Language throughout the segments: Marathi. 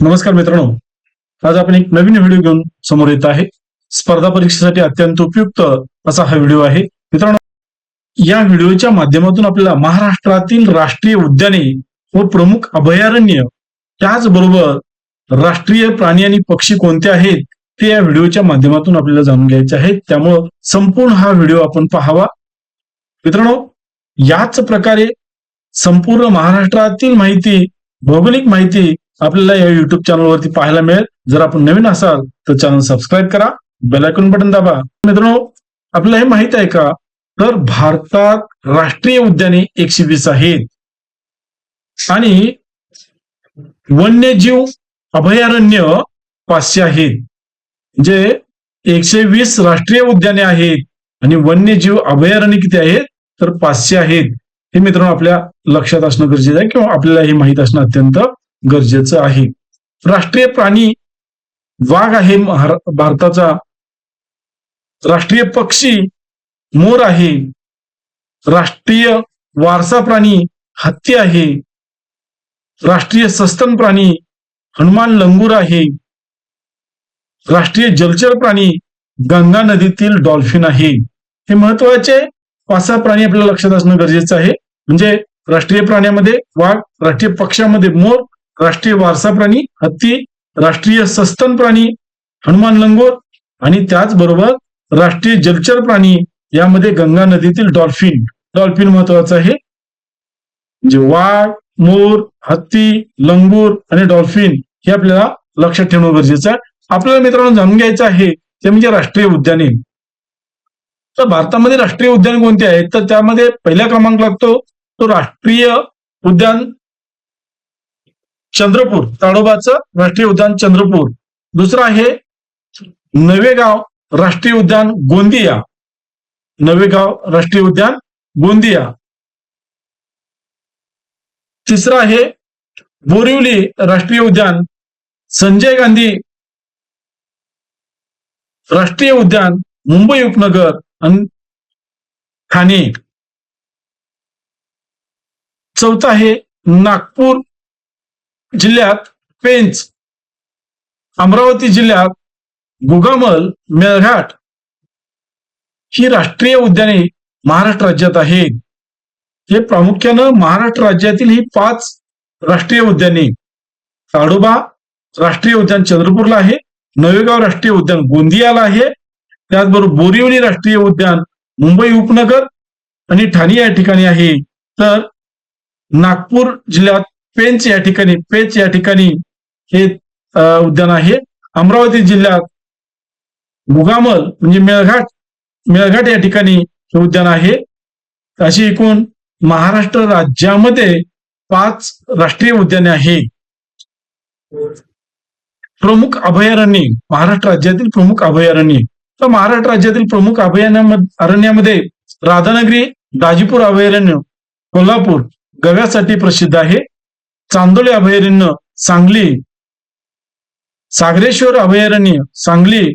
नमस्कार मित्रांनो. आज आपण एक नवीन व्हिडिओ घेऊन समोर येत आहे. स्पर्धा परीक्षेसाठी अत्यंत उपयुक्त असा हा व्हिडिओ आहे. मित्रांनो या व्हिडिओच्या माध्यमातून आपल्याला महाराष्ट्रातील राष्ट्रीय उद्याने व प्रमुख अभयारण्य त्याचबरोबर राष्ट्रीय प्राणी आणि पक्षी कोणते आहेत ते या व्हिडिओच्या माध्यमातून आपल्याला जाणून घ्यायचे आहेत त्यामुळं संपूर्ण हा व्हिडिओ आपण पाहावा. मित्रांनो याच प्रकारे संपूर्ण महाराष्ट्रातील माहिती भौगोलिक माहिती आपल्याला या युट्यूब चॅनलवरती पाहायला मिळेल. जर आपण नवीन असाल तर चॅनल सबस्क्राईब करा. बेलायकॉन बटन दाबा. मित्रांनो आपल्याला हे माहीत आहे का? तर भारतात राष्ट्रीय उद्याने एकशे वीस आहेत. आणि वन्यजीव अभयारण्य पाचशे आहेत. जे एकशे वीस राष्ट्रीय उद्याने आहेत. आणि वन्यजीव अभयारण्य किती आहेत? तर पाचशे आहेत. हे मित्रांनो आपल्या लक्षात असणं गरजेचं आहे किंवा आपल्याला हे माहीत असणं अत्यंत गरजेचं आहे. राष्ट्रीय प्राणी वाघ आहे महारा- भारताचा. राष्ट्रीय पक्षी मोर आहे. राष्ट्रीय वारसा प्राणी हत्ती आहे. राष्ट्रीय सस्तन प्राणी हनुमान लंगूर आहे. राष्ट्रीय जलचर प्राणी गंगा नदीतील डॉल्फिन आहे. हे महत्त्वाचे पाच सहा प्राणी आपल्याला लक्षात असणं गरजेचं आहे. म्हणजे राष्ट्रीय प्राण्यामध्ये वाघ राष्ट्रीय पक्षामध्ये मोर राष्ट्रीय वारसा प्राणी हत्ती राष्ट्रीय सस्तन प्राणी हनुमान लंगोर आणि त्याचबरोबर राष्ट्रीय जलचर प्राणी यामध्ये गंगा नदीतील डॉल्फिन. डॉल्फिन महत्वाचं आहे. म्हणजे वाघ मोर हत्ती लंगूर आणि डॉल्फिन हे आपल्याला लक्षात ठेवणं गरजेचं आहे. आपल्याला मित्रांनो जाणून घ्यायचं आहे ते म्हणजे राष्ट्रीय उद्याने. तर भारतामध्ये राष्ट्रीय उद्यान कोणते आहेत तर त्यामध्ये पहिला क्रमांक लागतो तो राष्ट्रीय उद्यान चंद्रपूर ताडोबाचं राष्ट्रीय उद्यान चंद्रपूर. दुसरं आहे नवेगाव राष्ट्रीय उद्यान गोंदिया. नवेगाव राष्ट्रीय उद्यान गोंदिया. तिसरं आहे बोरिवली राष्ट्रीय उद्यान संजय गांधी राष्ट्रीय उद्यान मुंबई उपनगर आणि ठाणे. चौथं आहे नागपूर जिल्ह्यात पेंच अमरावती जिल्ह्यात गुगामल मेळघाट ही राष्ट्रीय उद्याने महाराष्ट्र राज्यात आहेत. हे प्रामुख्यानं महाराष्ट्र राज्यातील ही पाच राष्ट्रीय उद्याने. ताडोबा राष्ट्रीय उद्यान चंद्रपूरला आहे नवेगाव राष्ट्रीय उद्यान गोंदियाला आहे त्याचबरोबर बोरिवली राष्ट्रीय उद्यान मुंबई उपनगर आणि ठाणे या ठिकाणी आहे. तर नागपूर जिल्ह्यात पेंच या ठिकाणी पेंच या ठिकाणी हे उद्यान आहे. अमरावती जिल्ह्यात मुगामल म्हणजे मेळघाट मेळघाट या ठिकाणी हे उद्यान आहे. अशी एकूण महाराष्ट्र राज्यामध्ये पाच राष्ट्रीय उद्याने आहे. प्रमुख अभयारण्ये महाराष्ट्र राज्यातील प्रमुख अभयारण्ये. तर महाराष्ट्र राज्यातील प्रमुख अभयारण्य अरण्यामध्ये राधानगरी दाजीपूर अभयारण्य कोल्हापूर गव्यासाठी प्रसिद्ध आहे. चांदोली अभयारण्य सांगली. सागरेश्वर अभयारण्य सांगली.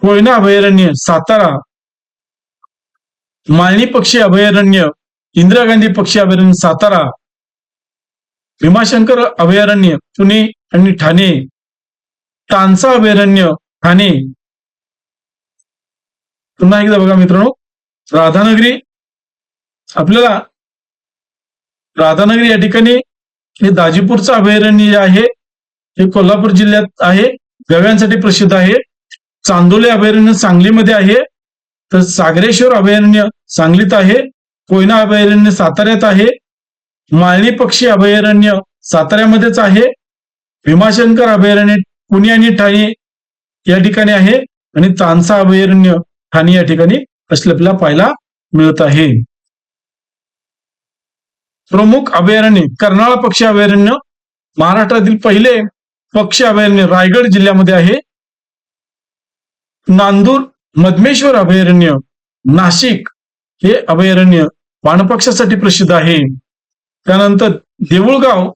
कोयना अभयारण्य सातारा. माळणी पक्षी अभयारण्य इंदिरा गांधी पक्षी अभयारण्य सातारा. भीमाशंकर अभयारण्य पुणे आणि ठाणे. टांसा अभयारण्य ठाणे. पुन्हा एकदा बघा मित्रांनो राधानगरी. आपल्याला राधानगरी या ठिकाणी हे दाजीपूरचं अभयारण्य जे आहे हे कोल्हापूर जिल्ह्यात आहे गव्यांसाठी प्रसिद्ध आहे. चांदोली अभयारण्य सांगलीमध्ये आहे. तर सागरेश्वर अभयारण्य सांगलीत आहे. कोयना अभयारण्य साताऱ्यात आहे. माळणी पक्षी अभयारण्य साताऱ्यामध्येच आहे. भीमाशंकर अभयारण्य पुणे आणि ठाणे या ठिकाणी आहे. आणि तानसा अभयारण्य ठाणे या ठिकाणी असले आपल्याला पाहायला मिळत आहे. प्रमुख अभयारण्य कर्नाळा पक्षी अभयारण्य महाराष्ट्रातील पहिले पक्षी अभयारण्य रायगड जिल्ह्यामध्ये आहे. नांदूर मधमेश्वर अभयारण्य नाशिक हे अभयारण्य वानपक्षासाठी प्रसिद्ध आहे. त्यानंतर देऊळगाव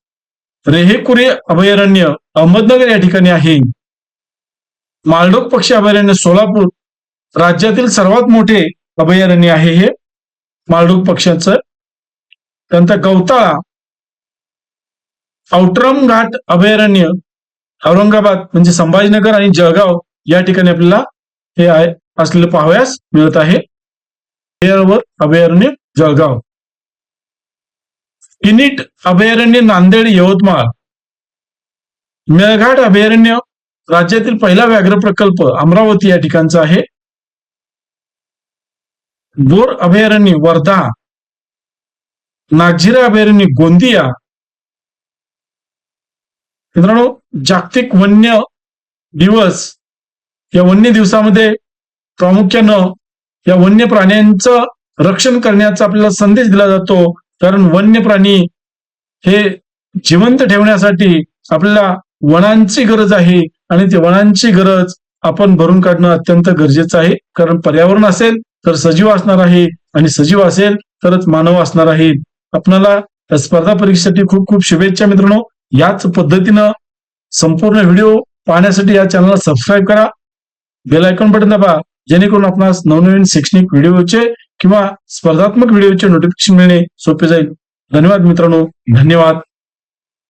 रेहेकुरे अभयारण्य अहमदनगर या ठिकाणी आहे. मालडोक पक्षी अभयारण्य सोलापूर राज्यातील सर्वात मोठे अभयारण्य आहे हे मालडोक पक्ष्याचं त्यानंतर गवताळा औट्रम घाट अभयारण्य औरंगाबाद म्हणजे संभाजीनगर आणि जळगाव या ठिकाणी आपल्याला हे आहे असलेलं पाहावयास मिळत आहे. अभयारण्य जळगाव. किनीट अभयारण्य नांदेड यवतमाळ. मेळघाट अभयारण्य राज्यातील पहिला व्याघ्र प्रकल्प अमरावती या ठिकाणचा आहे. बोर अभयारण्य वर्धा. नागझिरा अभयारण्य गोंदिया. मित्रांनो जागतिक वन्य दिवस या वन्य दिवसामध्ये प्रामुख्यानं या वन्य प्राण्यांचं रक्षण करण्याचा आपल्याला संदेश दिला जातो. कारण वन्य प्राणी हे जिवंत ठेवण्यासाठी आपल्याला वनांची गरज आहे. आणि ते वनांची गरज आपण भरून काढणं अत्यंत गरजेचं आहे. कारण पर्यावरण असेल तर सजीव असणार आहे. आणि सजीव असेल तरच मानव असणार आहे. आपणाला स्पर्धा परीक्षेसाठी खूप खूप शुभेच्छा मित्रांनो. याच पद्धतीनं संपूर्ण व्हिडिओ पाहण्यासाठी या चॅनलला सबस्क्राईब करा. बेल आयकॉन बटन दाबा जेणेकरून आपणास नवनवीन शैक्षणिक व्हिडिओचे किंवा स्पर्धात्मक व्हिडिओचे नोटिफिकेशन मिळणे सोपे जाईल. धन्यवाद मित्रांनो. धन्यवाद.